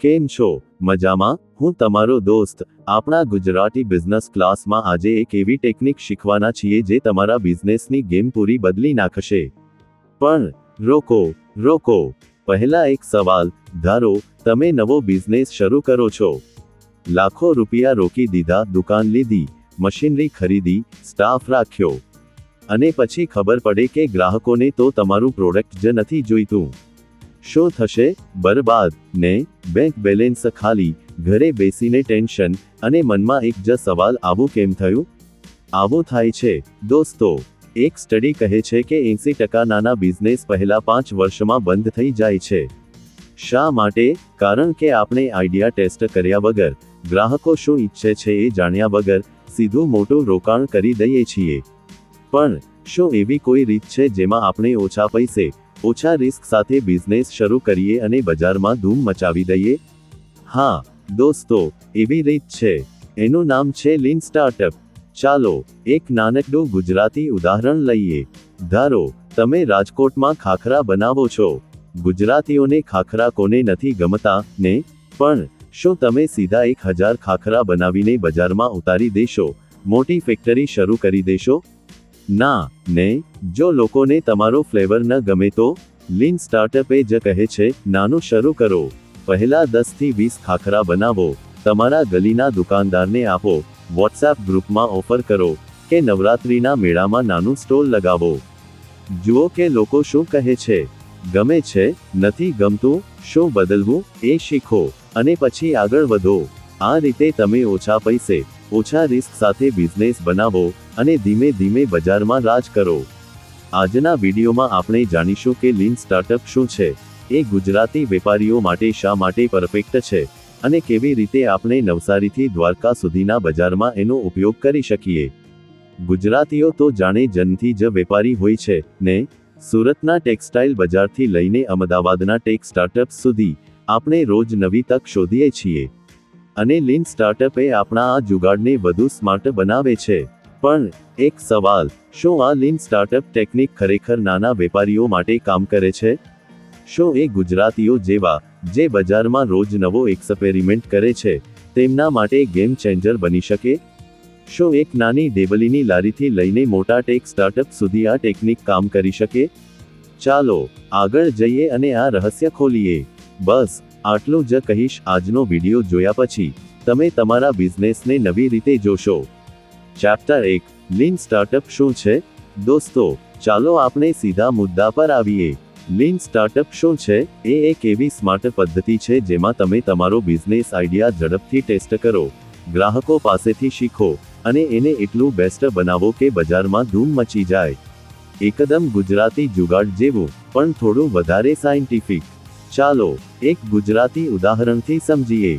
કેમ છો? મજામાં? હું તમારો દોસ્ત. આપણા ગુજરાતી બિઝનેસ ક્લાસમાં આજે એક એવી ટેકનિક શીખવાના છીએ જે તમારા બિઝનેસની ગેમ પૂરી બદલી નાખશે. પણ, રોકો રોકો. પહેલા એક સવાલ. ધારો, તમે નવો બિઝનેસ શરૂ કરો છો. લાખો રૂપિયા રોકી દીધા, દુકાન લીધી, મશીનરી ખરીદી, સ્ટાફ રાખ્યો. અને પછી ખબર પડે કે ગ્રાહકોને તો તમારું પ્રોડક્ટ જ નથી જોઈતું. શું થશે? બરબાદ. ને બેંક બેલેન્સ ખાલી. ઘરે બેસીને ટેન્શન અને મનમાં એક જ સવાલ, આવું કેમ થયું? આવું થાય છે. દોસ્તો, એક સ્ટડી કહે છે કે એંસી ટકા નાના બિઝનેસ પહેલા પાંચ વર્ષમાં બંધ થઈ જાય છે. શા માટે? કારણ કે આપણે આઈડિયા ટેસ્ટ કર્યા વગર, ગ્રાહકો શું ઈચ્છે છે એ જાણ્યા વગર, સીધું મોટું રોકાણ કરી દઈએ છીએ. પણ, શું એવી કોઈ રીત છે જેમાં આપણે ઓછા પૈસે ઓછા રિસ્ક સાથે બિઝનેસ શરૂ કરીએ અને બજારમાં ધૂમ મચાવી દઈએ? હા, દોસ્તો, એવી રીત છે. એનું નામ છે લીન સ્ટાર્ટઅપ. ચાલો, એક નાનકડું ગુજરાતી ઉદાહરણ લઈએ. ધારો, તમે રાજકોટમાં ખાખરા બનાવો છો. ગુજરાતીઓને ખાખરા કોને નથી ગમતા, ને? પણ, શું તમે સીધા એક હજાર ખાખરા બનાવીને બજારમાં ઉતારી દેશો? મોટી ફેક્ટરી શરૂ કરી દેશો? ના ને જો લોકોને તમારો ફ્લેવર ન ગમે તો, લીન સ્ટાર્ટઅપ એ જ કહે છે, નાનું શરૂ કરો. પહેલા દસથી વીસ ખાખરા બનાવો. તમારા ગલીના દુકાનદારને આપો. વોટ્સએપ ગ્રુપમાં ઓફર કરો કે નવરાત્રીના મેળામાં નાનું સ્ટોલ લગાવો. જુઓ કે લોકો શું કહે છે. ગમે છે, નથી ગમતું, શું બદલવું, એ શીખો. અને પછી આગળ વધો. આ રીતે તમે ઓછા પૈસે, ઓછા રિસ્ક સાથે બિઝનેસ બનાવો. અને ધીમે ધીમે બજારમાં રાજ કરો. આજના વિડીયોમાં આપણે જાણીશું કે લીન સ્ટાર્ટઅપ શું છે, એ ગુજરાતી વેપારીઓ માટે શા માટે પરફેક્ટ છે, અને કેવી રીતે આપણે નવસારીથી દ્વારકા સુધીના બજારમાં એનો ઉપયોગ કરી શકીએ. ગુજરાતીઓ તો જાણે જન્મથી જ વેપારી હોય છે, ને? સુરતના ટેક્સટાઇલ બજારથી લઈને અમદાવાદના ટેક સ્ટાર્ટઅપ સુધી આપણે રોજ નવી તક શોધીએ છીએ. અને લીન સ્ટાર્ટઅપ એ આપણા આ જુગાડને વધુ સ્માર્ટ બનાવે છે. પણ એક સવાલ, શું આ લીન સ્ટાર્ટઅપ ટેકનિક ખરેખર નાના વેપારીઓ માટે કામ કરે છે? શું એ ગુજરાતીઓ જેવા, જે બજારમાં રોજ નવો એક્સપેરિમેન્ટ કરે છે, તેમના માટે ગેમ ચેન્જર બની શકે? શું એક નાની ડેબલીની લારીથી લઈને મોટા ટેક સ્ટાર્ટઅપ સુધી આ ટેકનિક કામ કરી શકે? ચાલો, આગળ જઈએ અને આ રહસ્ય ખોલીએ. બસ, આટલું જ કહીશ આજનો વીડિયો જોયા પછી. તમે તમારા બિઝનેસને નવી રીતે જોશો. ચેપ્ટર એક લીન સ્ટાર્ટઅપ શું છે? દોસ્તો, ચાલો આપણે સીધા મુદ્દા પર આવીએ. લીન સ્ટાર્ટઅપ શું છે? એ એક એવી સ્માર્ટ પદ્ધતિ છે જેમાં તમે તમારો બિઝનેસ આઈડિયા ઝડપથી ટેસ્ટ કરો, ગ્રાહકો પાસેથી શીખો, અને એને એટલું બેસ્ટ બનાવો કે બજારમાં ધૂમ મચી જાય. એકદમ ગુજરાતી જુગાડ જેવું, પણ થોડું વધારે સાયન્ટિફિક ચાલો, એક ગુજરાતી ઉદાહરણથી સમજીએ.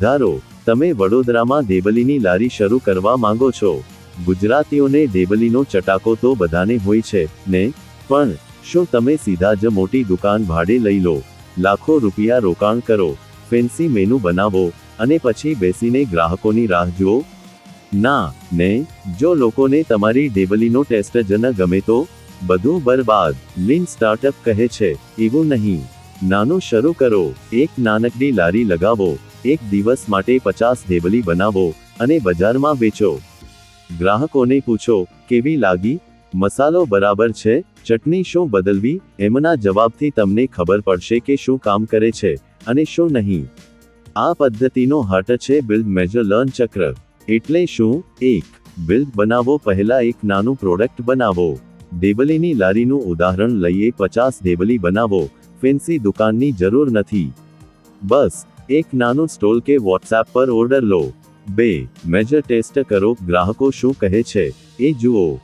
ધારો તમે વડોદરામાં ડેબલીની લારી શરૂ કરવા માંગો છો. ગુજરાતીઓને ડેબલીનો ચટાકો તો બધાને હોય છે, ને? પણ, શું તમે સીધા જ મોટી દુકાન ભાડે લઈ લો? લાખો રૂપિયા રોકાણ કરો, ફેન્સી મેનુ બનાવો, અને પછી બેસીને ગ્રાહકોની રાહ જુઓ? ના, ને? જો લોકોને તમારી ડેબલીનો ટેસ્ટ જ ન ગમે તો? બધું બરબાદ, લીન સ્ટાર્ટઅપ કહે છે, એવું નહીં. નાનું શરૂ કરો, એક નાનકડી લારી લગાવો. એક દિવસ માટે પચાસ ડેબલી બનાવો અને બજારમાં વેચો. ગ્રાહકોને પૂછો, કેવી લાગી? મસાલો બરાબર છે? ચટણી શું બદલવી? એમના જવાબથી તમને ખબર પડશે કે શું કામ કરે છે અને શું નહીં. આ પદ્ધતિનો હટ છે બિલ્ડ મેજર લર્ન ચક્ર. એટલે શું? એક બિલ્ડ બનાવો પહેલા એક નાનું પ્રોડક્ટ બનાવો. ડેબલીની લારીનું ઉદાહરણ લઈએ, પચાસ ડેબલી બનાવો ફેન્સી દુકાનની જરૂર નથી. બસ એક નાનું સ્ટોલ કે વોટ્સએપ પર ઓર્ડર લો. બે મેજર ટેસ્ટ કરો, ગ્રાહકો શું કહે છે? એ જુઓ.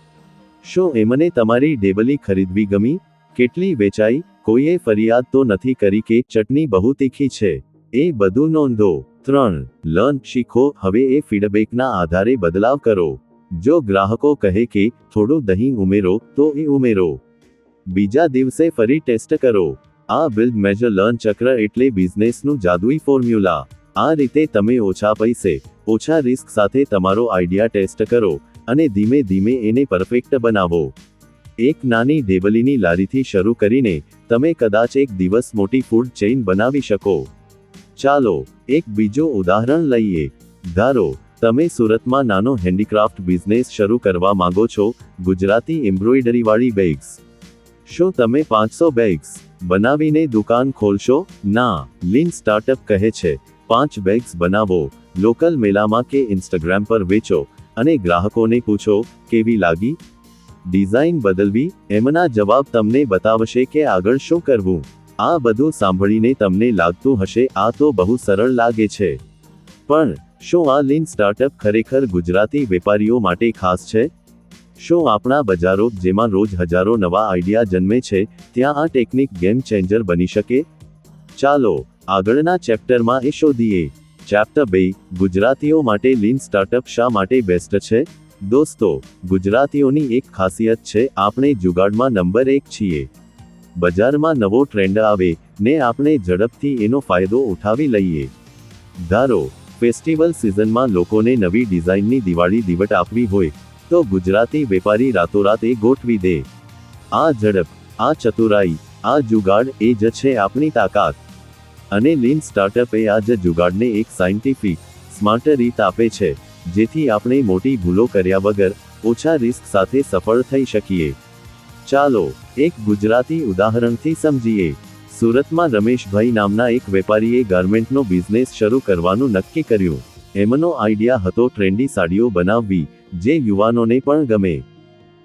શું એમને તમારી ડેબલી ખરીદવી ગમી? કેટલી વેચાઈ? કોઈએ ફરિયાદ તો નથી કરી કે ચટણી બહુ તીખી છે. એ બધું નોંધો. ત્રણ લર્ન શીખો, હવે એ ફીડબેકના આધારે બદલાવ કરો. જો ગ્રાહકો કહે કે થોડું દહીં ઉમેરો, તો એ ઉમેરો. બીજા દિવસે ફરી ટેસ્ટ કરો. આ બિલ્ડ મેજર લર્ન ચક્ર એટલે બિઝનેસનું જાદુઈ ફોર્મ્યુલા. આ રીતે તમે ઓછા પૈસે, ઓછા રિસ્ક સાથે તમારો આઈડિયા ટેસ્ટ કરો અને ધીમે ધીમે એને પરફેક્ટ બનાવો. એક નાની ડેબલીની લારીથી શરૂ કરીને તમે કદાચ એક દિવસ મોટી ફૂડ ચેઇન બનાવી શકો. ચાલો, એક બીજો ઉદાહરણ લઈએ. ધારો, તમે સુરતમાં નાનો હેન્ડીક્રાફ્ટ બિઝનેસ શરૂ કરવા માંગો છો, ગુજરાતી એમ્બ્રોઇડરીવાળી બેગ્સ. શું તમે પાંચસો બેગ્સ બનાવીને દુકાન ખોલશો? ના, લીન સ્ટાર્ટઅપ કહે છે, પાંચ બેગ્સ બનાવો, લોકલ મેલામાં કે ઇન્સ્ટાગ્રામ પર વેચો. અને ગ્રાહકોને પૂછો, કેવી લાગી? ડિઝાઇન બદલવી? એમના જવાબ તમને બતાવશે કે આગળ શું કરવું. આ બધું સાંભળીને તમને લાગતું હશે, આ તો બહુ સરળ લાગે છે. પણ, શું આ લીન સ્ટાર્ટઅપ ખરેખર ગુજરાતી વેપારીઓ માટે ખાસ છે? શું આપણા બજારો, જેમાં રોજ હજારો નવા આઈડિયા જન્મે છે, ત્યાં આ ટેકનિક ગેમ ચેન્જર બની શકે? ચાલો, આગળના ચેપ્ટરમાં એ શોધીએ. ચેપ્ટર બે, ગુજરાતીઓ માટે લીન સ્ટાર્ટઅપ શા માટે બેસ્ટ છે? દોસ્તો, ગુજરાતીઓની એક ખાસિયત છે, આપણે જુગાડમાં નંબર એક છીએ. બજારમાં નવો ટ્રેન્ડ આવે, ને આપણે ઝડપથી એનો ફાયદો ઉઠાવી લઈએ. ધારો, ફેસ્ટિવલ સિઝનમાં લોકોને નવી ડિઝાઇનની દિવાળી દિવટ આપવી હોય તો ગુજરાતી વેપારી રાતોરાત ગોઠવી દે. આ ઝડપ, આ ચતુરાઈ, આ જુગાડ એ જ છે આપણી તાકાત. અને લીન સ્ટાર્ટઅપ આ જ જુગાડને એક સાયન્ટિફિક, સ્માર્ટ રીત આપે છે, જેથી આપણે મોટી ભૂલો કર્યા વગર ઓછા રિસ્ક સાથે સફળ થઈ શકીએ. ચાલો, એક ગુજરાતી ઉદાહરણથી સમજીએ. સુરતમાં રમેશભાઈ નામના એક વેપારીએ ગાર્મેન્ટનો બિઝનેસ શરૂ કરવાનું નક્કી કર્યું. એમનો આઈડિયા હતો ટ્રેન્ડી સાડીઓ બનાવવી જે યુવાનોને પણ ગમે.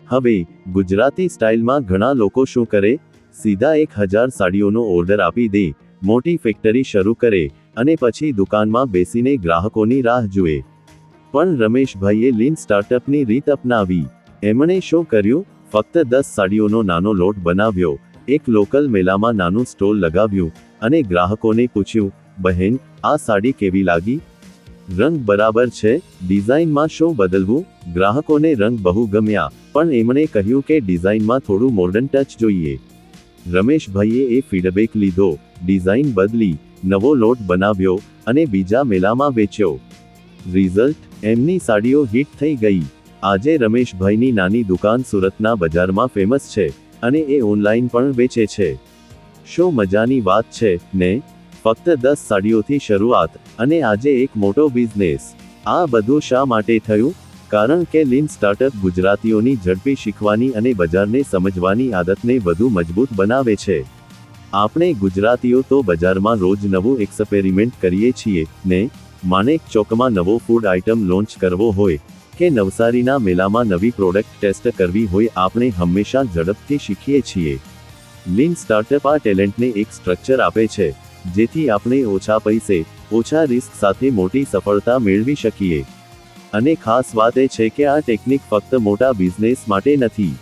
હવે, ગુજરાતી સ્ટાઇલમાં ઘણા લોકો શું કરે? સીધા એક હજાર સાડીઓનો ઓર્ડર આપી દે, મોટી ફેક્ટરી શરૂ કરે, અને પછી દુકાનમાં બેસીને ગ્રાહકોની રાહ જુએ. પણ રમેશભાઈએ લીન સ્ટાર્ટઅપની રીત અપનાવી. એમણે શું કર્યું? ફક્ત દસ સાડીઓનો નાનો લોટ બનાવ્યો, એક લોકલ મેળામાં નાનું સ્ટોલ લગાવ્યું, અને ગ્રાહકોને પૂછ્યું, બહેન, આ સાડી કેવી લાગી? રંગ બરાબર છે. ડિઝાઇનમાં શું બદલવું? ગ્રાહકોને રંગ બહુ ગમ્યા, પણ એમણે કહ્યું કે ડિઝાઇનમાં થોડું મોડર્ન ટચ જોઈએ. રમેશભાઈએ એ ફીડબેક લીધો. ડિઝાઇન બદલી, નવો લોટ બનાવ્યો અને બીજા મેલામાં વેચ્યો. રિઝલ્ટ, એમની સાડીઓ હિટ થઈ ગઈ. આજે રમેશભાઈની નાની દુકાન સુરતના બજારમાં ફેમસ છે અને એ ઓનલાઈન પણ વેચે છે. શું મજાની વાત છે, ને? ફક્ત દસ સાડીઓથી શરૂઆત અને આજે એક મોટો બિઝનેસ આ બધું શા માટે થયું? કારણ કે લીન સ્ટાર્ટઅપ ગુજરાતીઓની ઝડપી શીખવાની અને બજારને સમજવાની આદતને વધુ મજબૂત બનાવે છે. આપણે ગુજરાતીઓ તો બજારમાં રોજ નવું એક્સપેરિમેન્ટ કરીએ છીએ, ને? માનેક ચોકમાં નવો ફૂડ આઇટમ લોન્ચ કરવો હોય, કે નવસારીના મેળામાં નવી પ્રોડક્ટ ટેસ્ટ કરવી હોય, આપણે હંમેશા ઝડપથી શીખીએ છીએ. લીન સ્ટાર્ટઅપ આ ટેલેન્ટને એક સ્ટ્રક્ચર આપે છે. જેથી આપણે ઓછા પૈસે, ઓછા રિસ્ક સાથે મોટી સફળતા મેળવી શકીએ. અને ખાસ વાત એ છે કે આ ટેકનિક ફક્ત મોટા બિઝનેસ માટે નથી.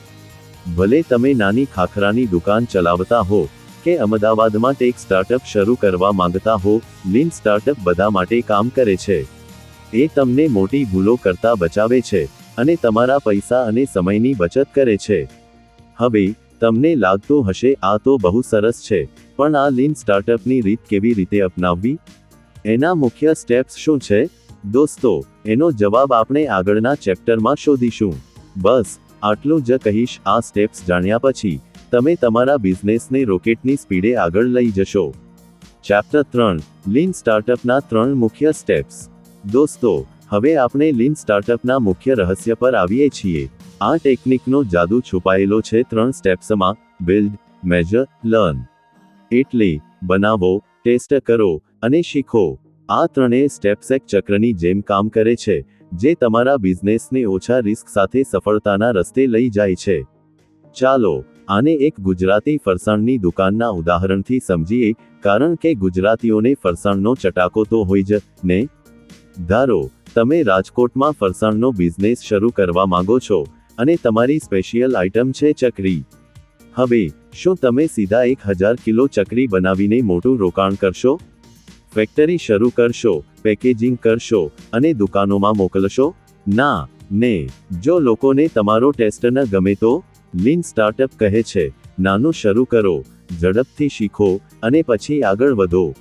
ભલે તમે નાની ખાખરાની દુકાન ચલાવતા હો, કે અમદાવાદમાં ટેક સ્ટાર્ટઅપ શરૂ કરવા માંગતા હો, લીન સ્ટાર્ટઅપ બધા માટે કામ કરે છે. એ તમને મોટી ભૂલો કરતા બચાવે છે, અને તમારા પૈસા અને સમયની બચત કરે છે. હવે, તમને લાગતું હશે, આ તો બહુ સરસ છે. પણ આ લીન સ્ટાર્ટઅપની રીત કેવી રીતે અપનાવવી? એના મુખ્ય સ્ટેપ્સ શું છે? દોસ્તો, એનો જવાબ આપણે આગળના ચેપ્ટરમાં શોધીશું. બસ, આટલું જ કહીશ આ સ્ટેપ્સ જાણ્યા પછી, તમે તમારા બિઝનેસને રોકેટની સ્પીડે આગળ લઈ જશો. ચેપ્ટર ત્રણ, લીન સ્ટાર્ટઅપના ત્રણ મુખ્ય સ્ટેપ્સ. દોસ્તો, હવે આપણે લીન સ્ટાર્ટઅપના મુખ્ય રહસ્ય પર આવીએ છીએ. આ ટેકનિકનો જાદુ છુપાયેલો છે ત્રણ સ્ટેપ્સમાં, બિલ્ડ મેજર લર્ન. એટલે, બનાવો, ટેસ્ટ કરો, અને શીખો. આ ત્રણેય સ્ટેપ્સ એક ચક્રની જેમ કામ કરે છે, જે તમારા બિઝનેસને ઓછા રિસ્ક સાથે સફળતાના રસ્તે લઈ જાય છે. ચાલો, આને એક ગુજરાતી ફરસાણની દુકાનના ઉદાહરણથી સમજીએ, કારણ કે ગુજરાતીઓને ફરસાણનો ચટાકો તો હોય જ, ને? ધારો, તમે રાજકોટમાં ફરસાણનો બિઝનેસ શરૂ કરવા માંગો છો, અને તમારી સ્પેશિયલ આઇટમ છે ચકરી. હવે, શું તમે સીધા એક હજાર કિલો ચકરી બનાવીને મોટું રોકાણ કરશો? ફેક્ટરી શરૂ કરશો, પેકેજિંગ કરશો અને દુકાનોમાં મોકલશો? ના, ને, જો લોકોને તમારો ટેસ્ટ ન ગમે તો, લીન સ્ટાર્ટઅપ કહે છે, નાનું શરૂ કરો, ઝડપથી શીખો અને પછી આગળ વધો.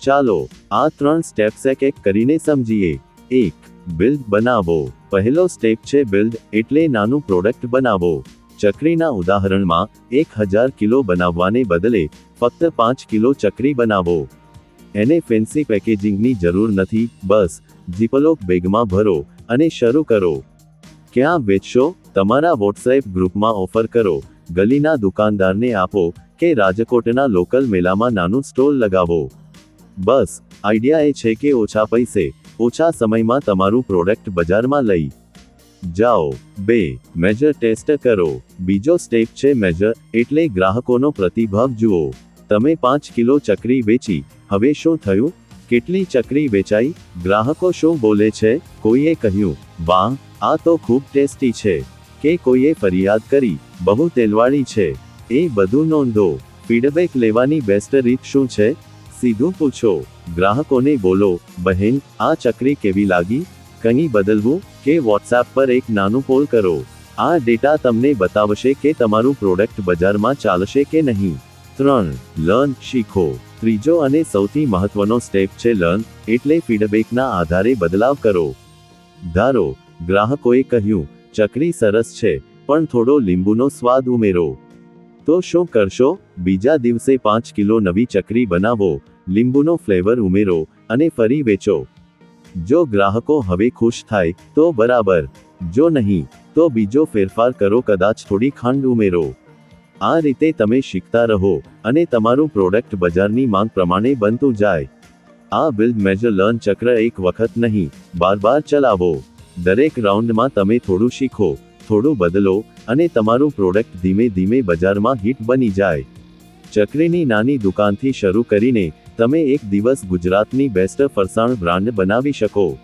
ચાલો, આ ત્રણ સ્ટેપ્સ એક એક કરીને સમજીએ. એક બિલ્ડ બનાવો. પહેલો સ્ટેપ છે બિલ્ડ એટલે નાનું પ્રોડક્ટ બનાવો. ચકરીના ઉદાહરણમાં, એક હજાર કિલો બનાવવાને બદલે, ફક્ત પાંચ કિલો ચકરી બનાવો. એને ફેન્સી પેકેજિંગની જરૂર નથી, બસ જીપલોક બેગમાં ભરો, અને શરૂ કરો. ક્યાં વેચશો? તમારા વોટ્સએપ ગ્રુપમાં ઓફર કરો. ગલીના દુકાનદારને આપો કે રાજકોટના લોકલ મેલામાં નાનું સ્ટોલ લગાવો. બસ, આઈડિયા એ છે કે ઓછા પૈસે, ઓછા સમયમાં તમારું પ્રોડક્ટ બજારમાં લઈ જાઓ, બે મેજર ટેસ્ટ કરો. બીજો સ્ટેપ છે મેજર એટલે ગ્રાહકોનો પ્રતિભાવ જુઓ. તમે પાંચ કિલો ચકરી વેચી, હવે શું થયું? કેટલી ચકરી વેચાઈ? ગ્રાહકો શું બોલે છે? કોઈએ કહ્યું, વાહ, આ તો ખૂબ ટેસ્ટી છે. કે કોઈએ ફરિયાદ કરી, બહુ તેલવાળી છે. એ બધું નોંધો. ફીડબેક લેવાની બેસ્ટ રીત શું છે? સીધું પૂછો. ગ્રાહકોને બોલો, બહેન, આ ચકરી કેવી લાગી? કંઈ બદલવું? કે વોટ્સએપ પર એક નાનું પોલ કરો. આ ડેટા તમને બતાવશે કે તમારું પ્રોડક્ટ બજારમાં ચાલશે કે નહીં. ત્રણ લર્ન શીખો. ત્રીજો અને સૌથી મહત્વનો સ્ટેપ છે લર્ન એટલે ફીડબેકના આધારે બદલાવ કરો. ધારો, ગ્રાહકોએ કહ્યું, ચકરી સરસ છે, પણ થોડો લીંબુનો સ્વાદ ઉમેરો. તો શું કરશો? બીજા દિવસે પાંચ કિલો નવી ચકરી બનાવો, લીંબુનો ફ્લેવર ઉમેરો અને ફરી વેચો. જો ગ્રાહકો હવે ખુશ થાય, તો બરાબર. જો નહીં, તો બીજો ફેરફાર કરો, કદાચ થોડી ખાંડ ઉમેરો. આ રીતે તમે શીખતા રહો, અને તમારું પ્રોડક્ટ બજારની માંગ પ્રમાણે બનતું જાય. આ બિલ્ડ મેજર લર્ન ચક્ર એક વખત નહીં બાર બાર ચલાવો. દરેક રાઉન્ડમાં તમે થોડું શીખો, થોડું બદલો, અને તમારું પ્રોડક્ટ ધીમે ધીમે બજારમાં હિટ બની જાય. ચક્રીની નાની દુકાનથી શરૂ કરીને તમે એક દિવસ ગુજરાતની બેસ્ટ ફરસાણ બ્રાન્ડ બનાવી શકો.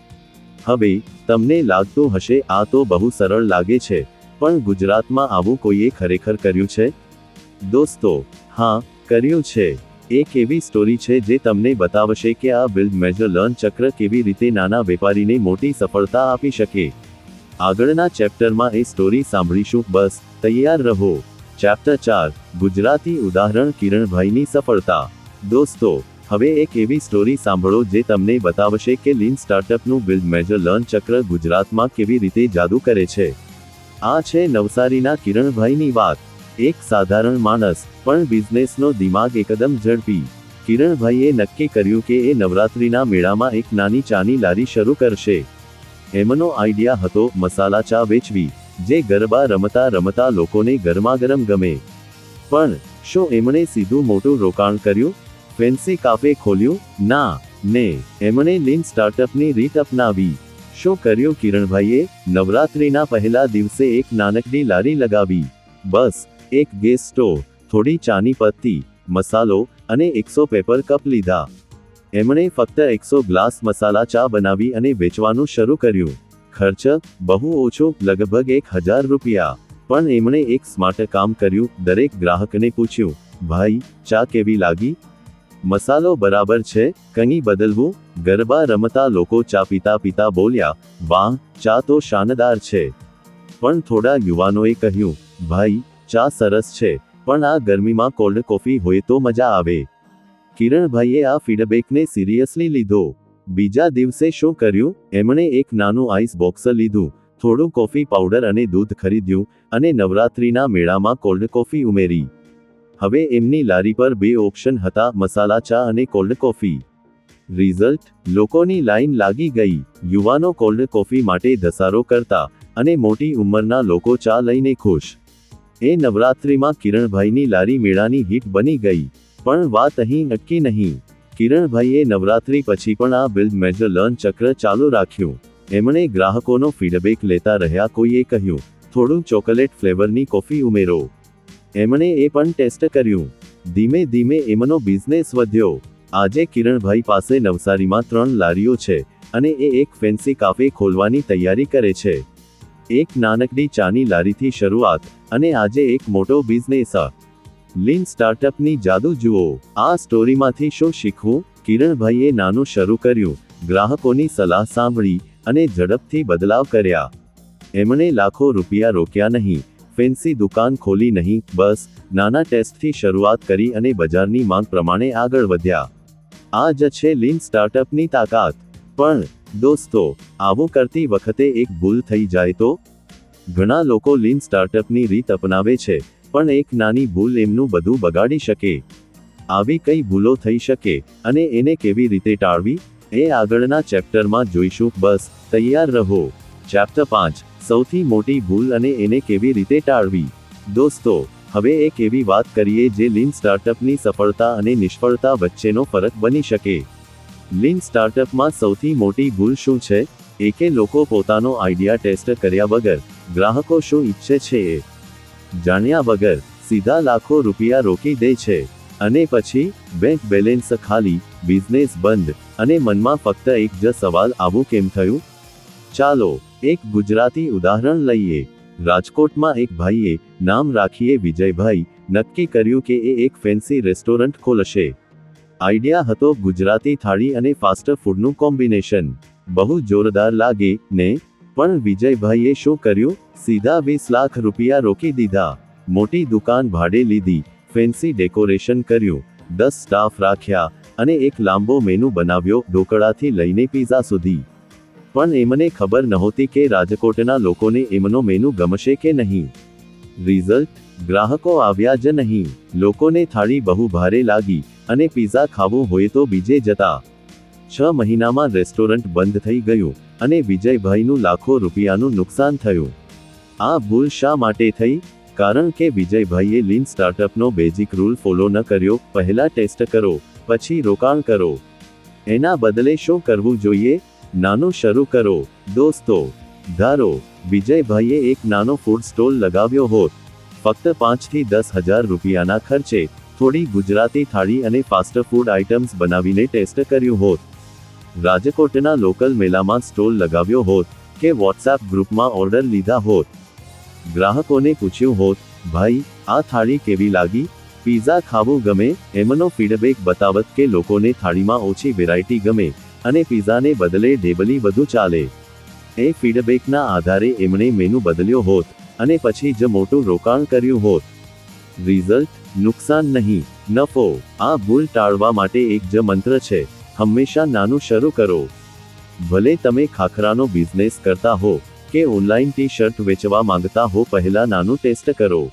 હવે, તમને લાગતું હશે, આ તો બહુ સરળ લાગે છે, પણ ગુજરાતમાં આવું કોઈએ ખરેખર કર્યું છે? દોસ્તો, હા, કર્યું છે. એક એવી સ્ટોરી છે જે તમને બતાવશે કે આ બિલ્ડ મેજર લર્ન ચક્ર કેવી રીતે નાના વેપારીને મોટી સફળતા આપી શકે. આગળના ચેપ્ટરમાં એ સ્ટોરી સાંભળીશું. બસ, તૈયાર રહો. ચેપ્ટર ચાર, ગુજરાતી ઉદાહરણ કિરણભાઈની સફળતા. દોસ્તો હવે એક એવી સ્ટોરી સાંભળો જે તમને બતાવશે કે લીન સ્ટાર્ટઅપનું બિલ્ડ મેજર લર્ન ચક્ર ગુજરાતમાં કેવી રીતે જાદુ કરે છે. આ છે નવસારીના કિરણભાઈની વાત. એક સાધારણ માણસ, પણ બિઝનેસનો દિમાગ એકદમ ઝડપી. કિરણભાઈએ નક્કી કર્યું કે એ નવરાત્રિના મેળામાં એક નાની ચાની લારી શરૂ કરશે. એમનો આઈડિયા હતો મસાલા ચા વેચવી, જે ગરબા રમતા રમતા લોકોને ગરમાગરમ ગમે. પણ, શું એમણે સીધું મોટું રોકાણ કર્યું? ફેન્સી કાફે ખોલ્યું? ના, ને, એમણે લીન સ્ટાર્ટઅપની રીત અપનાવી. શું કર્યું કિરણભાઈએ? નવરાત્રિના પહેલા દિવસે એક નાનકડી લારી લગાવી. બસ, એક ગેસ સ્ટોવ, થોડી ચાની પત્તી, મસાલો અને એકસો પેપર કપ લીધા. એમણે ફક્ત એકસો ગ્લાસ મસાલા ચા બનાવી અને વેચવાનું શરૂ કર્યું. ખર્ચ, બહુ ઓછો, લગભગ એક હજાર રૂપિયા. પણ એમણે એક સ્માર્ટ કામ કર્યું, દરેક ગ્રાહકને પૂછ્યું, ભાઈ, ચા કેવી લાગી? મસાલો બરાબર છે, કંઈ બદલવું? ગરબા રમતા લોકો ચા પીતા પીતા બોલ્યા, વાહ, ચા તો શાનદાર છે. પણ થોડા યુવાનોએ કહ્યું, ભાઈ, ચા સરસ છે, પણ આ ગરમીમાં કોલ્ડ કોફી હોય તો મજા આવે. કિરણભાઈએ આ ફીડબેકને સિરિયસલી લીધો. બીજા દિવસે શું કર્યું? એમણે એક નાનું આઈસ બોક્સ લીધું, થોડું કોફી પાવડર અને દૂધ ખરીદ્યું અને નવરાત્રિના મેળામાં કોલ્ડ કોફી ઉમેરી. હવે એમની લારી પર બે ઓપ્શન હતા, મસાલા ચા અને કોલ્ડ કોફી. રિઝલ્ટ, લોકોની લાઈન લાગી ગઈ. યુવાનો કોલ્ડ કોફી માટે ધસારો કરતા અને મોટી ઉંમરના લોકો ચા લઈને ખુશ. એ નવરાત્રિમાં કિરણભાઈની લારી મેળાની હિટ બની ગઈ. પણ વાત અહીં અટકી નહીં. કિરણભાઈએ નવરાત્રિ પછી પણ આ બિલ્ડ મેજર લર્ન ચક્ર ચાલુ રાખ્યું. એમણે ગ્રાહકોનો ફીડબેક લેતા રહ્યા કોઈએ કહ્યું, થોડું ચોકલેટ ફ્લેવરની કોફી ઉમેરો. એમણે એ પણ ટેસ્ટ કર્યું. ધીમે ધીમે એમનો બિઝનેસ વધ્યો. આજે કિરણભાઈ પાસે નવસારીમાં ત્રણ લારીઓ છે અને એ એક ફેન્સી કાફે ખોલવાની તૈયારી કરે છે. એક નાનકડી ચાની લારીથી શરૂઆત અને આજે એક મોટો બિઝનેસ લીન સ્ટાર્ટઅપની જાદુ જુઓ. આ સ્ટોરીમાંથી શું શીખવું? કિરણભાઈએ નાનું શરૂ કર્યું. ગ્રાહકોની સલાહ સાંભળી અને ઝડપથી બદલાવ કર્યા. એમણે લાખો રૂપિયા રોક્યા નહીં. ફેન્સી દુકાન ખોલી નહીં, બસ, નાના ટેસ્ટથી શરૂઆત કરી અને બજારની માંગ પ્રમાણે આગળ વધ્યા. આ જ છે લીન સ્ટાર્ટઅપની તાકાત. પણ, દોસ્તો, આવું કરતી વખતે એક ભૂલ થઈ જાય તો? ઘણા લોકો લીન સ્ટાર્ટઅપની રીત અપનાવે છે, પણ એક નાની ભૂલ એમનું બધું બગાડી શકે. આવી કઈ ભૂલો થઈ શકે, અને એને કેવી રીતે ટાળવી? એ આગળના ચેપ્ટરમાં જોઈશું, બસ, તૈયાર રહો. ચેપ્ટર પાંચ સૌથી મોટી ભૂલ અને એને કેવી રીતે ટાળવી? દોસ્તો, હવે એક એવી વાત કરીએ જે લીન સ્ટાર્ટઅપની સફળતા અને નિષ્ફળતા વચ્ચેનો ફરક બની શકે. લીન સ્ટાર્ટઅપમાં સૌથી મોટી ભૂલ શું છે? એકે લોકો પોતાનો આઈડિયા ટેસ્ટ કર્યા વગર ગ્રાહકો શું ઈચ્છે છે એ જાણ્યા વગર સીધા લાખો રૂપિયા રોકી દે છે અને પછી બેંક બેલેન્સ ખાલી, બિઝનેસ બંધ અને મનમાં ફક્ત એક જ સવાલ, આવું કેમ થયું? ચાલો એક ગુજરાતી ઉદાહરણ લઈએ. રાજકોટમાં એક ભાઈએ નામ રાખીએ વિજયભાઈ, નક્કી કર્યું કે એ એક ફેન્સી રેસ્ટોરન્ટ ખોલશે. આઈડિયા હતો ગુજરાતી થાળી અને ફાસ્ટ ફૂડનું કોમ્બિનેશન. બહુ જોરદાર લાગે, ને? પણ વિજયભાઈએ શું કર્યું? સીધા વીસ લાખ રૂપિયા રોકી દીધા. મોટી દુકાન ભાડે લીધી, ફેન્સી ડેકોરેશન કર્યું. દસ સ્ટાફ રાખ્યા અને એક લાંબો મેનુ બનાવ્યો, ઢોકળાથી લઈને પીઝા સુધી. પણ એમને ખબર નહોતી કે રાજકોટના લોકોને એમનો મેનુ ગમશે કે નહીં. રિઝલ્ટ ગ્રાહકો આવ્યા જ નહીં. લોકોને થાળી બહુ ભારે લાગી અને પીઝા ખાવું હોય તો બીજે જતા. છ મહિનામાં રેસ્ટોરન્ટ બંધ થઈ ગયું અને વિજયભાઈનું લાખો રૂપિયાનું નુકસાન થયું. આ ભૂલ શા માટે થઈ? કારણ કે વિજયભાઈએ લીન સ્ટાર્ટઅપનો બેઝિક રૂલ ફોલો ન કર્યો. પહેલા ટેસ્ટ કરો, પછી રોકાણ કરો. એના બદલે શું કરવું જોઈએ? નાનું શરૂ કરો. દોસ્તો, ધારો, વિજયભાઈએ એક નાનો ફૂડ સ્ટોલ લગાવ્યો હોત. ફક્ત પાંચથી દસ હજાર રૂપિયાના ખર્ચે થોડી ગુજરાતી થાળી અને ફાસ્ટ ફૂડ આઇટમ્સ બનાવીને ટેસ્ટ કર્યું હોત. રાજકોટના લોકલ મેલામાં સ્ટોલ લગાવ્યો હોત કે વોટ્સએપ ગ્રુપમાં ઓર્ડર લીધા હોત. ગ્રાહકોને પૂછ્યું હોત, ભાઈ, આ થાળી કેવી લાગી? પીઝા ખાવું ગમે? એમનો ફીડબેક બતાવત કે લોકોને થાળીમાં ઓછી વેરાયટી ગમે. અને પિઝાને બદલે ઢેબલી વધુ ચાલે. એ ફીડબેકના આધારે એમણે મેનુ બદલ્યો હોત અને પછી જ મોટું રોકાણ કર્યું હોત. રિઝલ્ટ? નુકસાન નહીં. નફો? આ ભૂલ ટાળવા માટે એક જ મંત્ર છે. હંમેશા નાનું શરૂ કરો. ભલે તમે ખાખરાનો બિઝનેસ કરતા હો કે ઓનલાઈન ટી શર્ટ વેચવા માંગતા હો, પહેલા નાનું ટેસ્ટ કરો.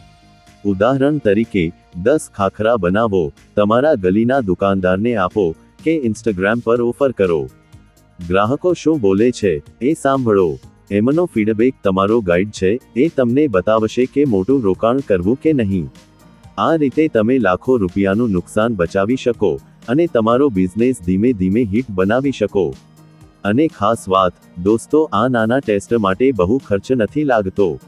ઉદાહરણ તરીકે, દસ ખાખરા બનાવો. તમારા ગલીના દુકાનદારને આપો કે ઇન્સ્ટાગ્રામ પર ઓફર કરો. ગ્રાહકો શું બોલે છે, એ સાંભળો. એમનો ફીડબેક તમારો ગાઈડ છે, એ તમને બતાવશે કે મોટું રોકાણ કરવું કે નહીં. આ રીતે તમે લાખો રૂપિયાનું નુકસાન બચાવી શકો અને તમારો બિઝનેસ ધીમે ધીમે હિટ બનાવી શકો. અને ખાસ વાત, દોસ્તો, આ નાના ટેસ્ટ માટે બહુ ખર્ચ નથી લાગતો.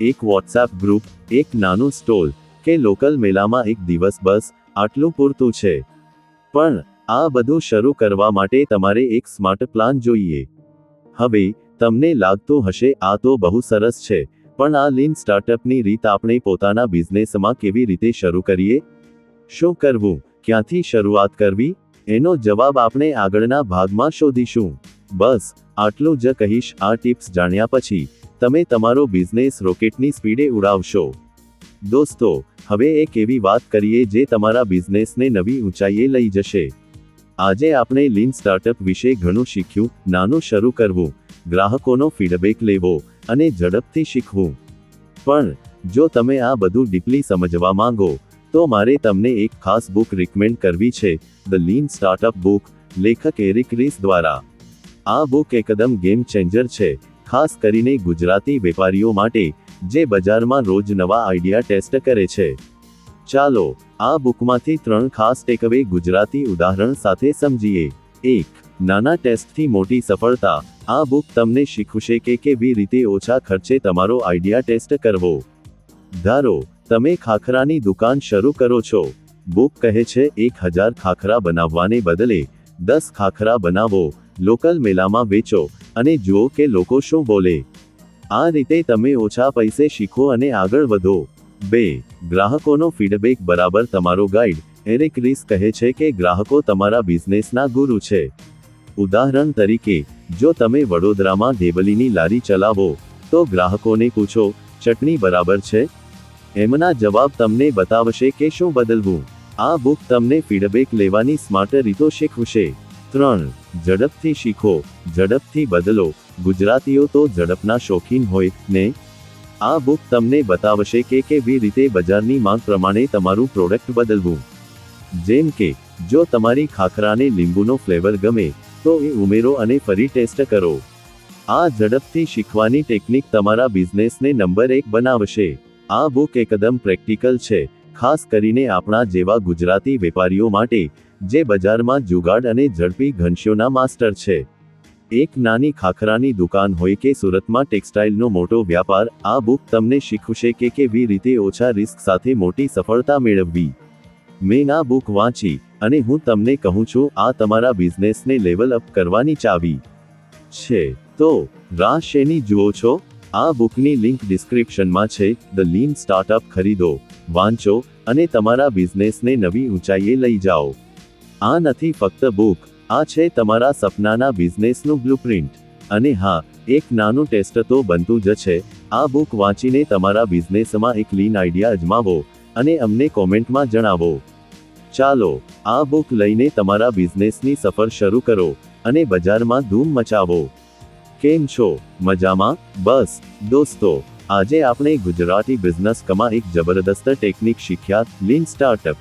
એક વોટ્સએપ ગ્રુપ, એક નાનું સ્ટોલ, કે લોકલ મેલામાં એક દિવસ બસ, આટલું પૂરતું છે. પણ આ બધું શરૂ કરવા માટે તમારે એક સ્માર્ટ પ્લાન જોઈએ. હવે, તમને લાગતું હશે, આ તો બહુ સરસ છે, પણ આ લીન સ્ટાર્ટઅપની રીત આપણે પોતાના બિઝનેસમાં કેવી રીતે શરૂ કરીએ? શું કરવું? ક્યાંથી શરૂઆત કરવી? એનો જવાબ આપણે આગળના ભાગમાં શોધીશું. બસ, આટલું જ કહીશ, આ ટિપ્સ જાણ્યા પછી, તમે તમારો બિઝનેસ રોકેટની સ્પીડે ઉડાવશો. દોસ્તો, હવે એક એવી વાત કરીએ જે તમારા બિઝનેસને નવી ઊંચાઈએ લઈ જશે. આજે આપણે લીન સ્ટાર્ટઅપ વિશે ઘણું શીખ્યું, નાનું શરૂ કરવું, ગ્રાહકોનો ફીડબેક લેવો અને ઝડપથી શીખવું. પણ, જો તમે આ બધું ડીપલી સમજવા માંગો, તો મારે તમને એક ખાસ બુક રિકમેન્ડ કરવી છે, ધ લીન સ્ટાર્ટઅપ બુક, લેખક એરિક રીસ દ્વારા. આ બુક એકદમ ગેમ ચેન્જર છે, ખાસ કરીને ગુજરાતી વેપારીઓ માટે, જે બજારમાં રોજ નવા આઈડિયા ટેસ્ટ કરે છે. ચાલો, આ બુકમાંથી ત્રણ ખાસ ટેકઅવે ગુજરાતી ઉદાહરણ સાથે સમજીએ. એક, નાના ટેસ્ટથી મોટી સફળતા. આ બુક તમને શીખવશે કે કેવી રીતે ઓછા ખર્ચે તમારો આઈડિયા ટેસ્ટ કરવો. ધારો, તમે ખાખરાની દુકાન શરૂ કરો છો. બુક કહે છે, એક હજાર ખાખરા બનાવવાને બદલે દસ ખાખરા બનાવો. લોકલ મેલામાં વેચો અને જુઓ કે લોકો શું બોલે. આ રીતે તમે ઓછા પૈસે શીખો અને આગળ વધો. બે, ગ્રાહકોનો ફીડબેક બરાબર તમારો ગાઈડ, એરેક રીસ કહે છે કે ગ્રાહકો તમારા બિઝનેસના ગુરુ છે. ઉદાહરણ તરીકે, જો તમે વડોદરામાં ઢેબલીની લારી ચલાવો, તો ગ્રાહકોને પૂછો, ચટણી બરાબર છે? એમના જવાબ તમને બતાવશે કે શું બદલવું. આ બુક તમને ફીડબેક લેવાની સ્માર્ટ રીતો શીખવશે. ત્રણ, ઝડપથી શીખો, ઝડપથી બદલો. ગુજરાતીઓ તો ઝડપના શોખીન હોય, ને? આ બુક તમને બતાવશે કે કેવી રીતે બજારની માંગ પ્રમાણે તમારું પ્રોડક્ટ બદલવું. જેમ કે, જો તમારી ખાખરાને લીંબુનો ફ્લેવર ગમે, તો એ ઉમેરો અને ફરી ટેસ્ટ કરો. આ ઝડપથી શીખવાની ટેકનિક તમારા બિઝનેસને નંબર એક બનાવશે. આ બુક એકદમ પ્રેક્ટિકલ છે, ખાસ કરીને આપણા જેવા ગુજરાતી વેપારીઓ માટે, જે બજારમાં જુગાડ અને ઝડપી ઘનશ્યોના માસ્ટર છે. એક નાની ખાખરાની દુકાન હોય કે સુરતમાં ટેક્સટાઇલનો મોટો વ્યાપાર, આ બુક તમને શીખવશે કે કેવી રીતે ઓછા રિસ્ક સાથે મોટી સફળતા મેળવવી. મેં આ બુક વાંચી, અને હું તમને કહું છું, આ તમારા બિઝનેસને લેવલ અપ કરવાની ચાવી છે. તો રાહ શેની જુઓ છો, આ બુકની લિંક ડિસ્ક્રિપ્શનમાં છે, ધ લીન સ્ટાર્ટઅપ ખરીદો, વાંચો, અને તમારા બિઝનેસને નવી ઊંચાઈએ લઈ જાઓ. આ નથી ફક્ત બુક આ છે તમારા સપનાના બિઝનેસનું બ્લુપ્રિન્ટ. અને હા, એક નાનું ટેસ્ટ તો બનતું જ છે. આ બુક વાંચીને તમારા બિઝનેસમાં એક લીન આઈડિયા અજમાવો અને અમને કોમેન્ટમાં જણાવો. ચાલો, આ બુક લઈને તમારા બિઝનેસની સફર શરૂ કરો અને બજારમાં ધૂમ મચાવો. કેમ છો? મજામાં? બસ, દોસ્તો, આજે આપણે ગુજરાતી બિઝનેસ કમાં એક જબરદસ્ત ટેકનિક શીખ્યા, લીન સ્ટાર્ટઅપ.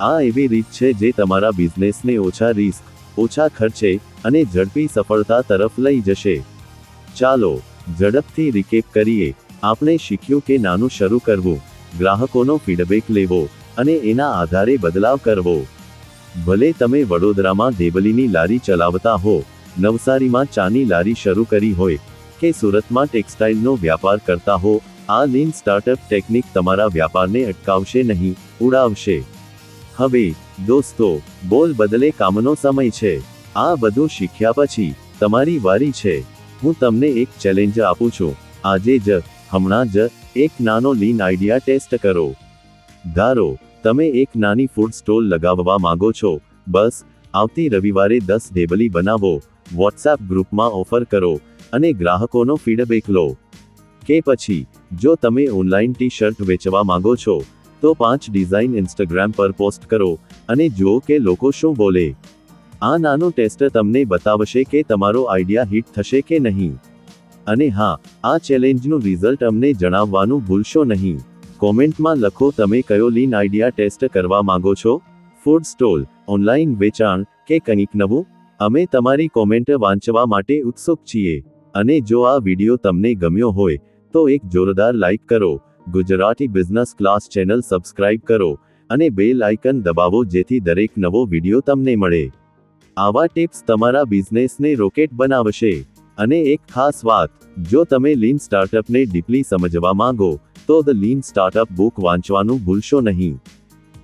આ એવી રીત છે જે તમારા બિઝનેસને ઓછા રિસ્ક ઓછા ખર્ચે અને ઝડપી સફળતા તરફ લઈ જશે. ચાલો, ઝડપથી રિકેપ કરીએ. આપણે શીખ્યું કે નાનું શરૂ કરવું, ગ્રાહકોનો ફીડબેક લેવો અને એના આધારે બદલાવ કરવો. ભલે તમે વડોદરામાં દેવલીની લારી ચલાવતા હો, નવસારીમાં ચાની લારી શરૂ કરી હોય કે સુરતમાં ટેક્સટાઇલનો વ્યાપાર કરતા હો, આ લીન સ્ટાર્ટઅપ ટેકનિક તમારા વ્યાપારને અટકાવશે નહીં, ઉડાવશે. હવે દોસ્તો, બોલ બદલે કામનો સમય છે. આ બધું શીખ્યા પછી, તમારી વારી છે. હું તમને એક ચેલેન્જ આપું છું. આજે જ, હમણાં જ, એક નાનો લીન આઈડિયા ટેસ્ટ કરો. ધારો, તમે એક નાની ફૂડ સ્ટોલ લગાવવા માંગો છો. બસ, આવતી રવિવારે દસ ઢેબલી બનાવો. વોટ્સએપ ગ્રુપમાં ઓફર કરો અને ગ્રાહકોનો ફીડબેક લો. કે પછી, જો તમે ઓનલાઈન ટી શર્ટ વેચવા માંગો છો, તો પાંચ ડિઝાઇન ઇન્સ્ટાગ્રામ પર પોસ્ટ કરો. અને જુઓ કે લોકો શું બોલે. આ નાનું ટેસ્ટ તમને બતાવશે કે તમારો આઈડિયા હિટ થશે કે નહીં. અને હા, આ ચેલેન્જનું રિઝલ્ટ અમને જણાવવાનું ભૂલશો નહીં. કોમેન્ટમાં લખો તમે કયો લીન આઈડિયા ટેસ્ટ કરવા માંગો છો. ફૂડ સ્ટોલ, ઓનલાઈન વેચાણ કે કંઈક નવું? અમે તમારી કોમેન્ટ વાંચવા માટે ઉત્સુક છીએ. અને જો આ વિડિયો તમને ગમ્યો હોય, તો એક જોરદાર લાઈક કરો. Gujarati business class channel subscribe કરો. અને બેલ આઇકન દબાવો જેથી દરેક નવો વિડિયો તમને મળે. આવા ટિપ્સ તમારા બિઝનેસને રોકેટ બનાવશે. અને એક ખાસ વાત, જો તમે લીન સ્ટાર્ટઅપને ડીપલી સમજવા માંગો, તો ધ લીન સ્ટાર્ટઅપ બુક વાંચવાનું ભૂલશો નહીં.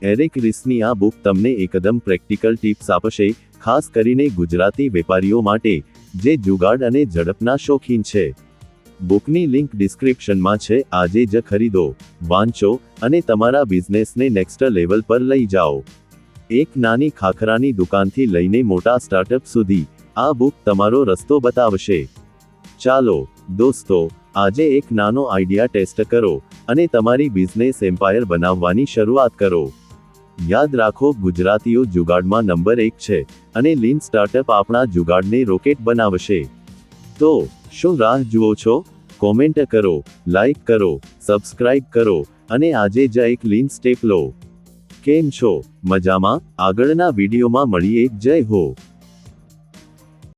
એરિક રિસની આ બુક તમને એકદમ પ્રેક્ટિકલ ટિપ્સ આપશે, ખાસ કરીને ગુજરાતી વેપારીઓ માટે, જે જુગાડ અને ઝડપના શોખીન છે. બુકની લિંક ડિસ્ક્રિપ્શનમાં છે. આજે જ ખરીદો, વાંચો અને તમારા બિઝનેસને નેક્સ્ટ લેવલ પર લઈ જાઓ. એક નાની ખાખરાની દુકાનથી લઈને મોટા સ્ટાર્ટઅપ સુધી, આ બુક તમારો રસ્તો બતાવશે. ચાલો, દોસ્તો, આજે એક નાનો આઈડિયા ટેસ્ટ કરો અને તમારી બિઝનેસ એમ્પાયર બનાવવાની શરૂઆત કરો. યાદ રાખો, ગુજરાતીઓ જુગાડમાં નંબર એક છે અને લીન સ્ટાર્ટઅપ આપણા જુગાડને રોકેટ બનાવશે. તો શું રાહ જુઓ છો? કોમેન્ટ કરો, લાઈક કરો, સબસ્ક્રાઇબ કરો અને આજે જ એક લીન સ્ટેપ લો. કેમ છો? મજામાં? આગળના વિડીયોમાં મળીએ. જય હો.